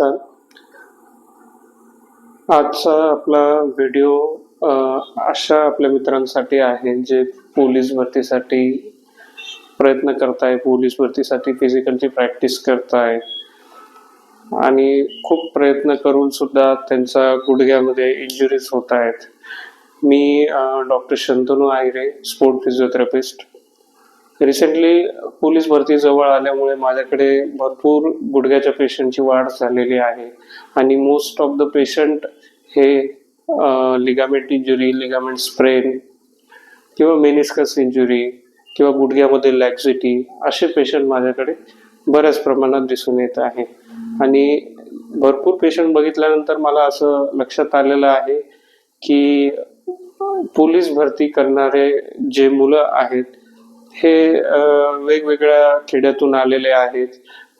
नमस्कार आजचा आपला व्हिडिओ अशा आपल्या मित्रांसाठी आहे जे पोलीस भरतीसाठी प्रयत्न करताय पोलीस भरतीसाठी फिजिकलची प्रॅक्टिस करताय. आणि खूप प्रयत्न करून सुद्धा त्यांचा गुडघ्यामध्ये इंजुरीज होत आहेत. मी doctor Shantanu Ahire sport physiotherapist recently police भरती जवळ आल्यामुळे माझ्याकडे भरपूर गुडघ्याच्या पेशंटची वाढ झालेली आहे. आणि मोस्ट ऑफ द पेशंट हे लिगामेंट इंजुरी लिगामेंट स्प्रेन किंवा मेनिस्कस इंजुरी किंवा गुडघ्यामध्ये लॅक्झिटी असे पेशंट माझ्याकडे बऱ्याच प्रमाणात दिसून येत आहे. आणि भरपूर पेशंट बघितल्यानंतर मला असं लक्षात आलेलं आहे की पोलीस भरती करणारे जे मुलं आहेत हे वेगवेगळ्या खेड्यातून आलेले आहेत.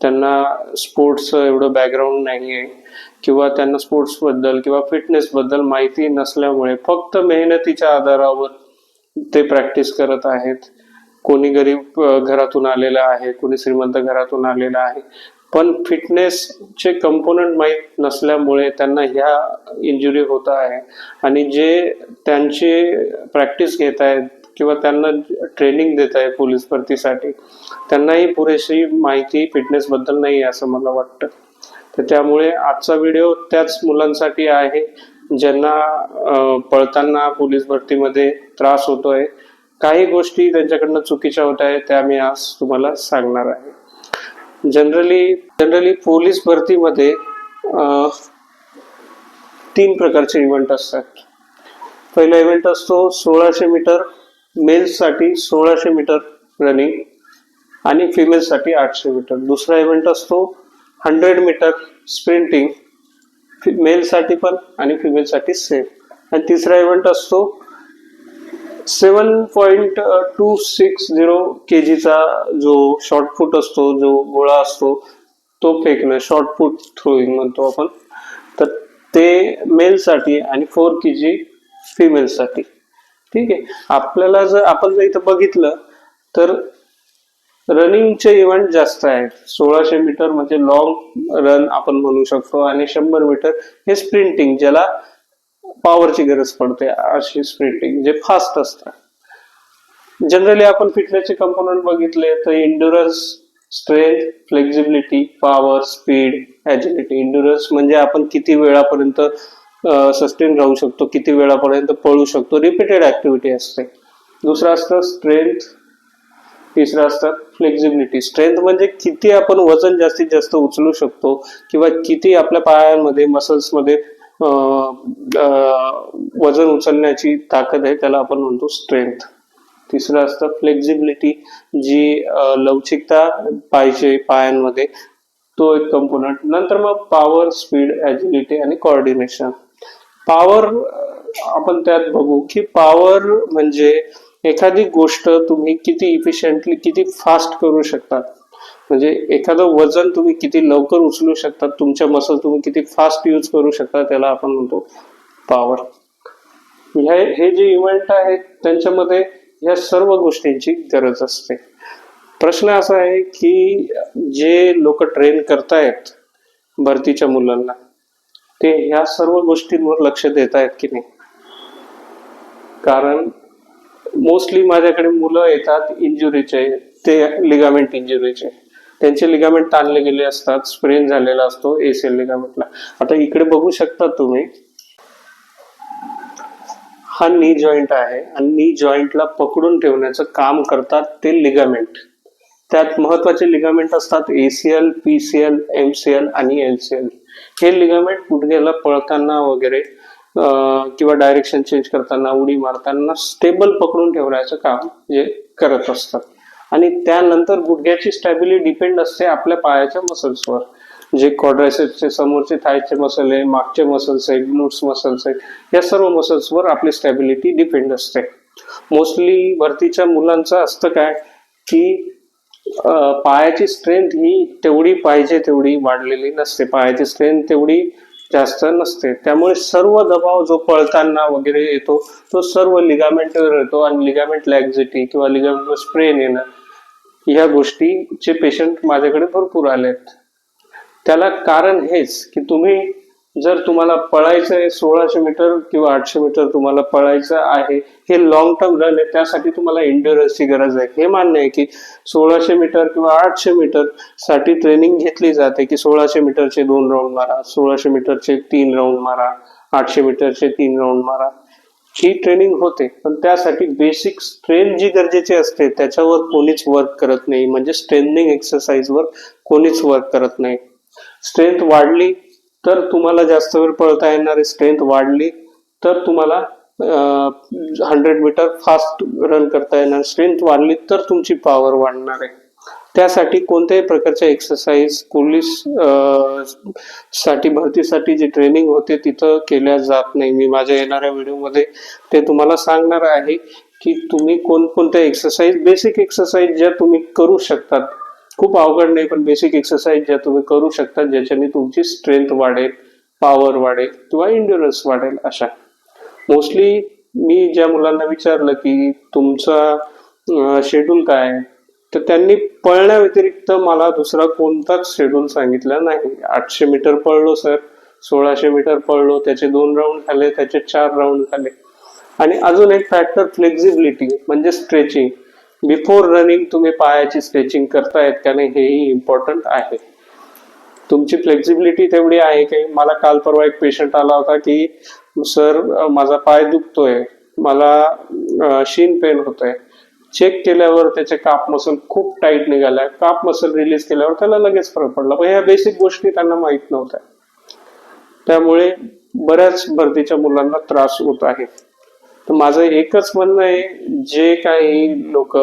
त्यांना स्पोर्ट्सचं एवढं बॅकग्राऊंड नाही आहे किंवा त्यांना स्पोर्ट्सबद्दल किंवा फिटनेसबद्दल माहिती नसल्यामुळे फक्त मेहनतीच्या आधारावर ते प्रॅक्टिस करत आहेत. कोणी गरीब घरातून आलेलं आहे कोणी श्रीमंत घरातून आलेला आहे. पण फिटनेसचे कंपोनंट माहीत नसल्यामुळे त्यांना ह्या इंजुरी होत आहे. आणि जे त्यांची प्रॅक्टिस घेत आहेत किंवा त्यांना ट्रेनिंग देत आहे पोलीस भरतीसाठी त्यांनाही पुरेशी माहिती फिटनेसबद्दल नाही आहे असं मला वाटतं. तर त्यामुळे आजचा व्हिडिओ त्याच मुलांसाठी आहे ज्यांना पळताना पोलीस भरतीमध्ये त्रास होतोय. काही गोष्टी त्यांच्याकडनं चुकीच्या होत आहेत त्या मी आज तुम्हाला सांगणार आहे. जनरली जनरली पोलीस भरतीमध्ये तीन प्रकारचे इव्हेंट असतात. पहिला इव्हेंट असतो सोळाशे मीटर मेल्ससाठी सोळाशे मीटर रनिंग आणि फिमेलसाठी आठशे मीटर. दुसरा इव्हेंट असतो हंड्रेड मीटर स्प्रिंटिंग मेलसाठी पण आणि फिमेलसाठी सेम आणि तिसरा इव्हेंट असतो seven point two six zero K जीचा जो शॉर्टफूट असतो जो गोळा असतो तो फेकणं शॉर्टफूट थ्रोईंग म्हणतो आपण. तर ते मेलसाठी आणि फोर के जी फिमेलसाठी. ठीक आहे. आपल्याला जर आपण जर इथं बघितलं तर रनिंगचे इव्हेंट जास्त आहेत. सोळाशे मीटर म्हणजे लॉंग रन आपण म्हणू शकतो आणि शंभर मीटर हे स्प्रिंटिंग ज्याला पॉवरची गरज पडते अशी स्प्रिंटिंग जे फास्ट असतात. जनरली आपण फिटनेसचे कंपोनंट बघितले तर endurance strength flexibility power speed agility endurance म्हणजे आपण किती वेळापर्यंत सस्टेन राहू शकतो किती वेळापर्यंत पळू शकतो रिपीटेड ऍक्टिव्हिटी असते. दुसरं असतं स्ट्रेंथ तिसरं असतं फ्लेक्झिबिलिटी स्ट्रेंथ म्हणजे किती आपण वजन जास्तीत जास्त उचलू शकतो किंवा किती आपल्या पायांमध्ये मसल्समध्ये वजन उचलण्याची ताकद आहे त्याला आपण म्हणतो स्ट्रेंथ तिसरं असतं फ्लेक्झिबिलिटी जी लवचिकता पाहिजे पायांमध्ये तो एक कंपोनंट नंतर मग पॉवर स्पीड ॲजिलिटी आणि कॉर्डिनेशन पॉवर आपण त्यात बघू की पॉवर म्हणजे एखादी गोष्ट तुम्ही किती इफिशियंटली किती फास्ट करू शकता. म्हणजे एखादं वजन तुम्ही किती लवकर उचलू शकता तुमच्या मसल तुम्ही किती फास्ट यूज करू शकता त्याला आपण म्हणतो पॉवर हे हे जे इव्हेंट आहेत त्यांच्यामध्ये या सर्व गोष्टींची गरज असते. प्रश्न असा आहे की जे लोक ट्रेन करतायत भरतीच्या मुलांना ते ह्या सर्व गोष्टींवर लक्ष देत आहेत की नाही? कारण मोस्टली माझ्याकडे मुलं येतात इंजुरीचे ते लिगामेंट इंजुरीचे त्यांचे लिगामेंट ताणले गेले असतात स्प्रेन झालेला असतो एसीएल लिगामेंटला आता इकडे बघू शकता तुम्ही हा नी जॉईंट आहे आणि नी जॉईंटला पकडून ठेवण्याचं काम करतात ते लिगामेंट त्यात महत्त्वाचे लिगामेंट असतात एसीएल पीसीएल एमसीएल आणि एलसीएल हे लिगामेंट गुडघ्याला पळताना वगैरे किंवा डायरेक्शन चेंज करताना उडी मारताना स्टेबल पकडून ठेवण्याचं काम जे करत असतात. आणि त्यानंतर गुडघ्याची स्टॅबिलिटी डिपेंड असते आपल्या पायाच्या मसल्सवर. जे कॉड्रायसेपचे समोरचे थायचे मसल आहे मागचे मसल्स आहेत ग्लूट्स मसल्स आहेत या सर्व मसल्सवर आपली स्टॅबिलिटी डिपेंड असते. मोस्टली भरतीच्या मुलांचं असतं काय की पायाची स्ट्रेंथ ही तेवढी पाहिजे तेवढी वाढलेली नसते. पायाची स्ट्रेंथ तेवढी जास्त नसते. त्यामुळे सर्व दबाव जो पळताना वगैरे येतो तो सर्व लिगामेंटवर येतो आणि लिगामेंट लॅक्झिटी किंवा लिगामेंटवर स्प्रेन येणं ह्या गोष्टीचे पेशंट माझ्याकडे भरपूर आले आहेत त्याला कारण हेच की तुम्ही जर तुम्हाला पळायचं आहे सोळाशे मीटर किंवा आठशे मीटर तुम्हाला पळायचं आहे हे लॉंग टर्म रन आहे त्यासाठी तुम्हाला इंड्युरन्सची गरज आहे. हे मान्य आहे की सोळाशे मीटर किंवा आठशे मीटरसाठी ट्रेनिंग घेतली जाते की सोळाशे मीटरचे दोन राऊंड मारा सोळाशे मीटरचे तीन राऊंड मारा आठशे मीटरचे तीन राऊंड मारा. ही ट्रेनिंग होते पण त्यासाठी बेसिक स्ट्रेंथ जी गरजेची असते त्याच्यावर कोणीच वर्क करत नाही. म्हणजे स्ट्रेंथनिंग एक्सरसाइजवर कोणीच वर्क करत नाही. स्ट्रेंथ वाढली तर तुम्हाला जास्त वेळ पळता येणारी स्ट्रेंथ वाढली तर तुम्हाला हंड्रेड मीटर फास्ट रन करता येणार. स्ट्रेंथ वाढली तर तुमची पॉवर वाढणार आहे. त्यासाठी कोणत्याही प्रकारच्या एक्सरसाइज पोलीससाठी भरतीसाठी जी ट्रेनिंग होते तिथं केल्या जात नाही. मी माझ्या येणाऱ्या व्हिडिओमध्ये ते तुम्हाला सांगणार आहे की तुम्ही कोणकोणत्या एक्सरसाइज बेसिक एक्सरसाइज ज्या तुम्ही करू शकतात खूप अवघड नाही पण बेसिक एक्सरसाइज ज्या तुम्ही करू शकता ज्याच्याने तुमची स्ट्रेंथ वाढेल पॉवर वाढेल किंवा इंड्युरन्स वाढेल अशा. मोस्टली मी ज्या मुलांना विचारलं की तुमचा शेड्यूल काय आहे? तर त्यांनी पळण्या व्यतिरिक्त मला दुसरा कोणताच शेड्यूल सांगितला नाही. आठशे मीटर पळलो सर सोळाशे मीटर पळलो त्याचे दोन राऊंड झाले त्याचे चार राऊंड झाले. आणि अजून एक फॅक्टर फ्लेक्झिबिलिटी म्हणजे स्ट्रेचिंग बिफोर रनिंग तुम्ही पायाची स्ट्रेचिंग करतायत का नाही हेही इम्पॉर्टंट आहे. तुमची फ्लेक्झिबिलिटी तेवढी आहे की मला काल परवा एक पेशंट आला होता की सर माझा पाय दुखतोय मला शीन पेन होतोय. चेक केल्यावर त्याचे काप मसल खूप टाईट निघालाय. काप मसल रिलीज केल्यावर त्याला लगेच फरक पडला. पण ह्या बेसिक गोष्टी त्यांना माहीत नव्हत्या. त्यामुळे बऱ्याच भरतीच्या मुलांना त्रास होत आहे. तर माझं एकच म्हणणं आहे जे काही लोक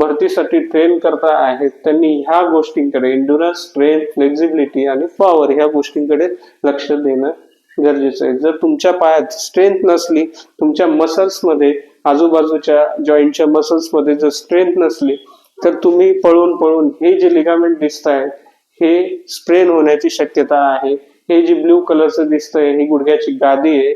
भरतीसाठी ट्रेन करता आहेत त्यांनी ह्या गोष्टींकडे इंडुरन्स स्ट्रेंथ फ्लेक्झिबिलिटी आणि पॉवर ह्या गोष्टींकडे लक्ष देणं गरजेचं आहे. जर तुमच्या पायात स्ट्रेंथ नसली तुमच्या मसल्समध्ये आजूबाजूच्या जॉईंटच्या मसल्समध्ये जर स्ट्रेंथ नसली तर तुम्ही पळून पळून हे जे लिगामेंट दिसत आहे हे स्प्रेन होण्याची शक्यता आहे. हे जे ब्ल्यू कलरचं दिसतंय ही गुडघ्याची गादी आहे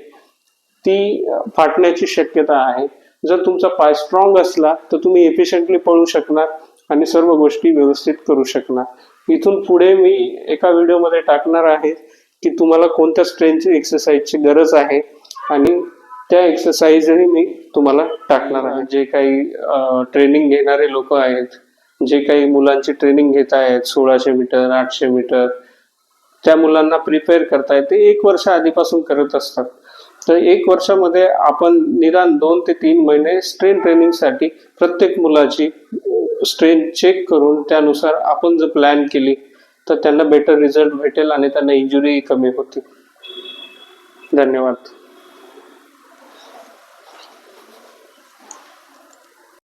ती फाटण्याची शक्यता आहे. जर तुमचा पाय स्ट्रॉंग असला तर तुम्ही एफिशियंटली पळू शकणार आणि सर्व गोष्टी व्यवस्थित करू शकणार. इथून पुढे मी एका व्हिडिओमध्ये टाकणार आहे की तुम्हाला कोणत्या स्ट्रेंथची एक्सरसाइजची गरज आहे आणि त्या एक्सरसाइजही मी तुम्हाला टाकणार आहे. जे काही ट्रेनिंग घेणारे लोक आहेत जे काही मुलांची ट्रेनिंग घेत आहेत सोळाशे मीटर आठशे मीटर त्या मुलांना प्रिपेअर करतायत ते एक वर्ष आधीपासून करत असतात. तर एक वर्षामध्ये आपण निदान दोन ते तीन महिने स्ट्रेन ट्रेनिंगसाठी प्रत्येक मुलाची स्ट्रेन चेक करून त्यानुसार आपण जर प्लॅन केली तर त्यांना बेटर रिझल्ट भेटेल आणि त्यांना इंजुरी कमी होती धन्यवाद.